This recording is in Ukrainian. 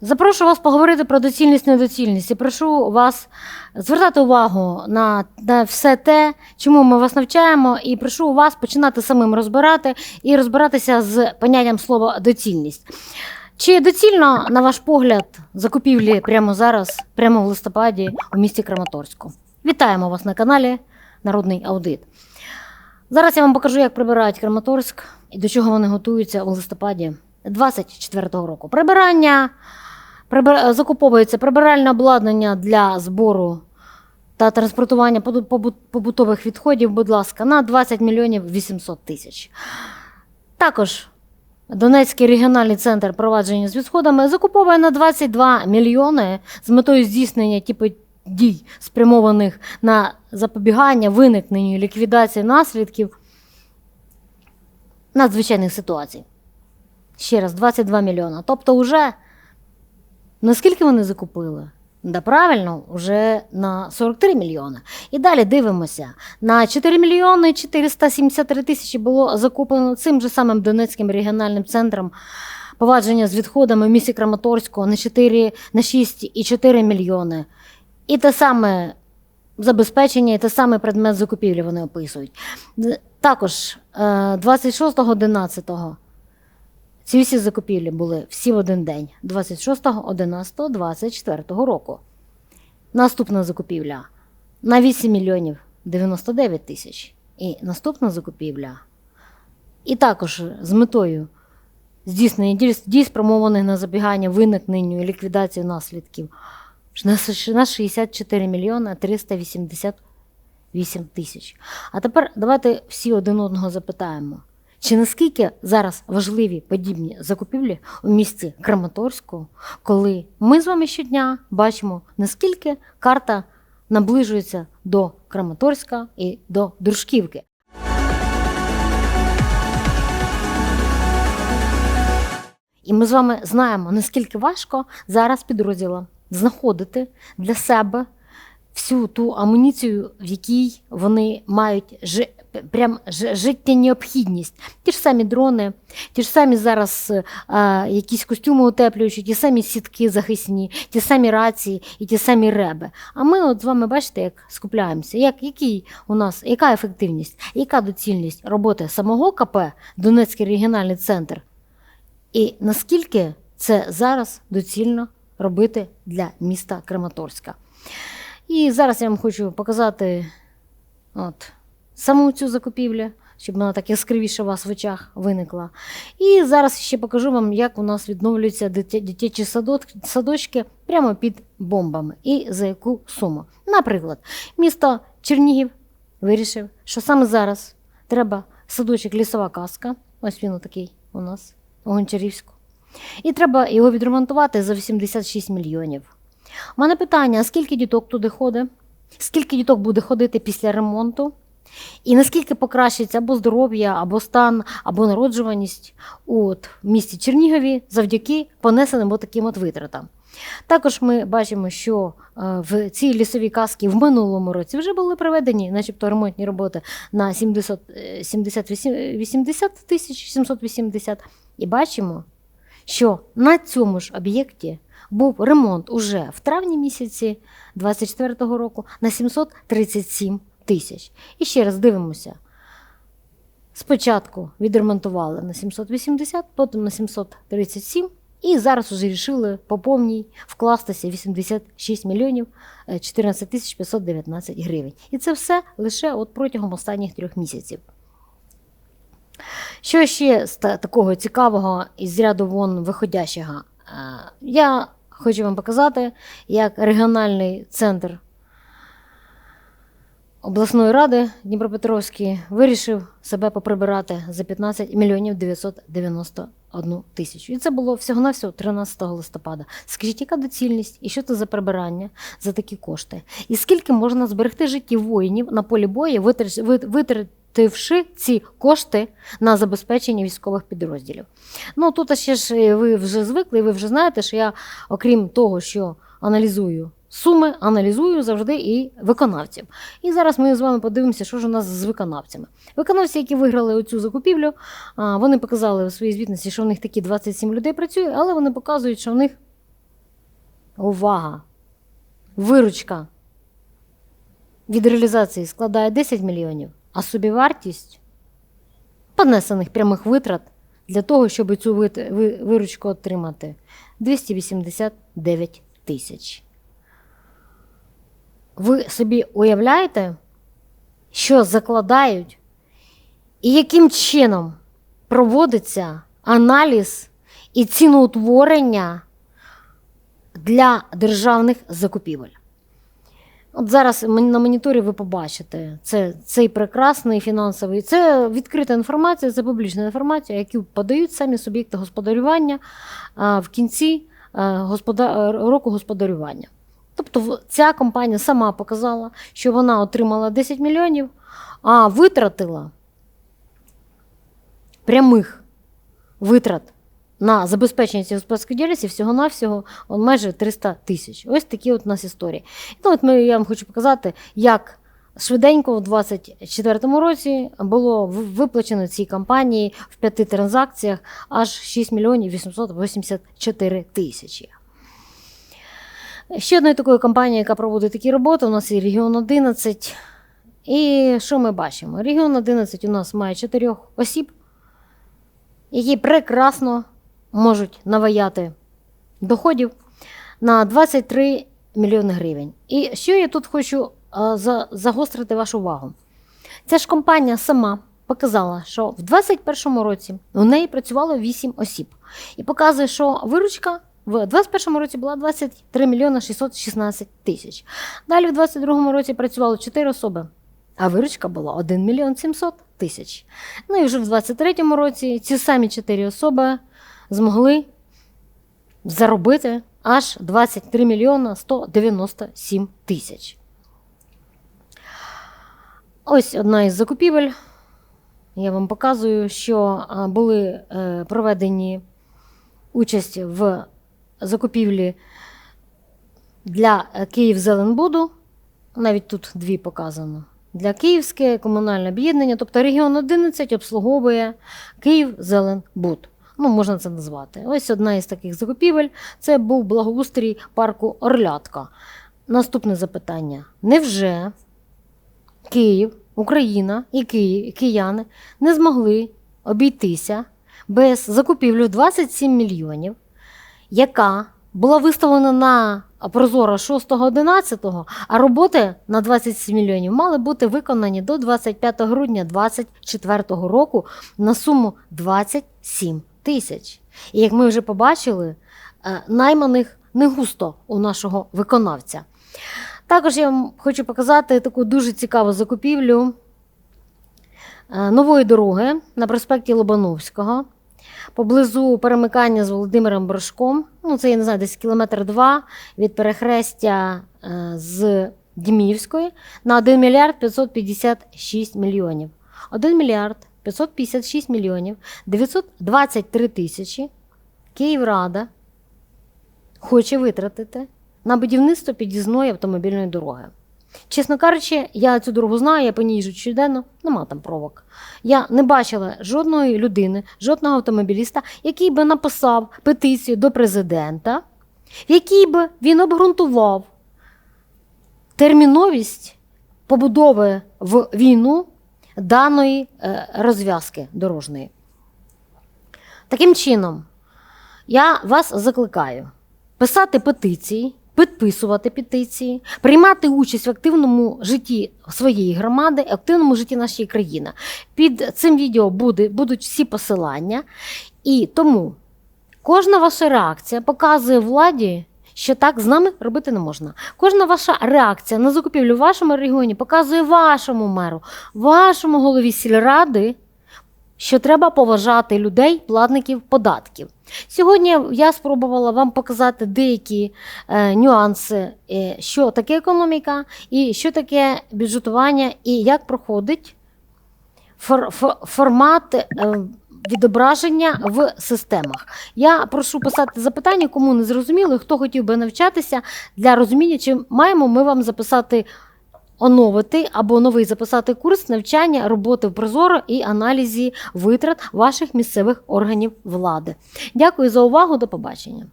Запрошую вас поговорити про доцільність недоцільність і прошу вас звертати увагу на, на все те, чому ми вас навчаємо, і прошу вас починати самим розбирати і розбиратися з поняттям слова доцільність. Чи доцільно, на ваш погляд, закупівлі прямо зараз, прямо в листопаді у місті Краматорську? Вітаємо вас на каналі Народний Аудит. Зараз я вам покажу, як прибирають Краматорськ і до чого вони готуються у листопаді 24-го року. Прибирання прибир... закуповується прибиральне обладнання для збору та транспортування побутових відходів, будь ласка, на 20 мільйонів 800 тисяч. Також Донецький регіональний центр провадження з відходами закуповує на 22 мільйони з метою здійснення типу дій, спрямованих на запобігання, виникненню ліквідації наслідків надзвичайних ситуацій. Ще раз, 22 мільйона. Тобто, вже наскільки вони закупили? Да правильно, вже на 43 мільйони. І далі дивимося. На 4 мільйони 473 тисячі було закуплено цим же самим Донецьким регіональним центром повадження з відходами в місті Краматорську на 4, на 6,4 мільйони. І те саме забезпечення, і те саме предмет закупівлі вони описують. Також е, 26.11 ці всі закупівлі були всі в один день 26.11.24 року. Наступна закупівля на 8 мільйонів 99 тисяч. І наступна закупівля. І також з метою здійснення дій, спрямованих на запобігання виникненню і ліквідацію наслідків на на 64 мільйона 388 тисяч. А тепер давайте всі один одного запитаємо. Чи наскільки зараз важливі подібні закупівлі у місті Краматорську, коли ми з вами щодня бачимо, наскільки карта наближується до Краматорська і до Дружківки? І ми з вами знаємо, наскільки важко зараз підрозділам знаходити для себе всю ту амуніцію, в якій вони мають жи, прям життєнеобхідність. Ті ж самі дрони, ті ж самі зараз е, якісь костюми утеплюючі, ті самі сітки захисні, ті самі рації і ті самі реби. А ми от з вами бачите, як скупляємося, як, який у нас, яка ефективність, яка доцільність роботи самого КП Донецький регіональний центр, і наскільки це зараз доцільно робити для міста Краматорська. І зараз я вам хочу показати от, саму цю закупівлю, щоб вона так яскравіше у вас в очах виникла. І зараз ще покажу вам, як у нас відновлюються дитячі садочки прямо під бомбами і за яку суму. Наприклад, місто Чернігів вирішив, що саме зараз треба садочок лісова казка. Ось він такий у нас у Гончарівську. І треба його відремонтувати за 86 мільйонів. У мене питання: а скільки діток туди ходить? Скільки діток буде ходити після ремонту? І наскільки покращиться або здоров'я, або стан, або народжуваність от, в місті Чернігові завдяки понесеним таким от витратам. Також ми бачимо, що е, в цій лісовій казці в минулому році вже були проведені, начебто, ремонтні роботи на 70, е, 78 80 тисяч 780. І бачимо, що на цьому ж об'єкті був ремонт уже в травні місяці 24-го року на 737 тисяч. І ще раз дивимося. Спочатку відремонтували на 780, потім на 737, і зараз вже вирішили по повній вкластися 86 мільйонів е, 14 тисяч 519 гривень. І це все лише от протягом останніх трьох місяців. Що ще з такого цікавого із ряду вон виходящого? Е, Я хочу вам показати, як регіональний центр обласної ради Дніпропетровський вирішив себе поприбирати за 15 мільйонів 991 тисячу. І це було всього-навсього 13 листопада. Скажіть, яка доцільність і що це за прибирання за такі кошти? І скільки можна зберегти життів воїнів на полі бою, витрат- вит- витративши ці кошти на забезпечення військових підрозділів? Ну тут ще ж е, ви вже звикли, ви вже знаєте, що я, окрім того, що аналізую суми, аналізую завжди і виконавців. І зараз ми з вами подивимося, що ж у нас з виконавцями. Виконавці, які виграли оцю закупівлю, вони показали у своїй звітності, що в них такі 27 людей працює, але вони показують, що в них увага, виручка від реалізації складає 10 мільйонів, а собівартість понесених прямих витрат для того, щоб цю виручку отримати 289 тисяч. Ви собі уявляєте, що закладають і яким чином проводиться аналіз і ціноутворення для державних закупівель? От зараз на моніторі ви побачите це, цей прекрасний фінансовий. Це відкрита інформація, це публічна інформація, яку подають самі суб'єкти господарювання в кінці року господарювання. Тобто ця компанія сама показала, що вона отримала 10 мільйонів, а витратила прямих витрат на забезпечення цієї господарської діяльності всього-навсього он, майже 300 тисяч. Ось такі от у нас історії. Ну, от ми, я вам хочу показати, як швиденько в 2024 році було виплачено цій компанії в п'яти транзакціях аж 6 мільйонів 884 тисячі. Ще одною такою компанією, яка проводить такі роботи, у нас є Регіон 11. І що ми бачимо? Регіон 11 у нас має чотирьох осіб, які прекрасно можуть наваяти доходів на 23 мільйони гривень. І що я тут хочу загострити вашу увагу? Ця ж компанія сама показала, що в 2021 році у неї працювало 8 осіб. І показує, що виручка в 2021 році була 23 мільйони 616 тисяч. Далі в 2022 році працювало 4 особи, а виручка була 1 мільйон 700 тисяч. Ну і вже в 2023 році ці самі 4 особи змогли заробити аж 23 мільйона 197 тисяч. Ось одна із закупівель. Я вам показую, що були е, проведені участь в закупівлі для е, Київзеленбуду. Навіть тут дві показано. Для Київське комунальне об'єднання, тобто регіон 11 обслуговує Київзеленбуд. Ну, можна це назвати. Ось одна із таких закупівель це був благоустрій парку Орлятка. Наступне запитання: невже Київ, Україна і Київ, кияни не змогли обійтися без закупівлі 27 мільйонів, яка була виставлена на Прозоро 6-11, а роботи на 27 мільйонів мали бути виконані до 25 грудня 2024 року на суму 27 тисяч. І як ми вже побачили, е, найманих не густо у нашого виконавця. Також я вам хочу показати таку дуже цікаву закупівлю е, нової дороги на проспекті Лобановського. Поблизу перемикання з Володимиром Брошком. Ну, це я не знаю, десь кілометр два від перехрестя е, з Діміївської на 1 мільярд 556 мільйонів. 1 мільярд 556 мільйонів 923 тисячі Київрада хоче витратити на будівництво під'їзної автомобільної дороги. Чесно кажучи, я цю дорогу знаю, я по ній їжджу щоденно, нема там провок. Я не бачила жодної людини, жодного автомобіліста, який би написав петицію до президента, в якій би він обґрунтував терміновість побудови в війну даної е, розв'язки дорожньої. Таким чином, я вас закликаю писати петиції, підписувати петиції, приймати участь в активному житті своєї громади, активному житті нашої країни. Під цим відео буде, будуть всі посилання. І тому кожна ваша реакція показує владі, що так з нами робити не можна. Кожна ваша реакція на закупівлю в вашому регіоні показує вашому меру, вашому голові сільради, що треба поважати людей, платників податків. Сьогодні я спробувала вам показати деякі е, нюанси, е, що таке економіка, і що таке бюджетування, і як проходить фор, фор, формат е, відображення в системах. Я прошу писати запитання, кому не зрозуміло, хто хотів би навчатися для розуміння, чи маємо ми вам записати оновити або новий записати курс навчання роботи в Прозоро і аналізі витрат ваших місцевих органів влади. Дякую за увагу. До побачення.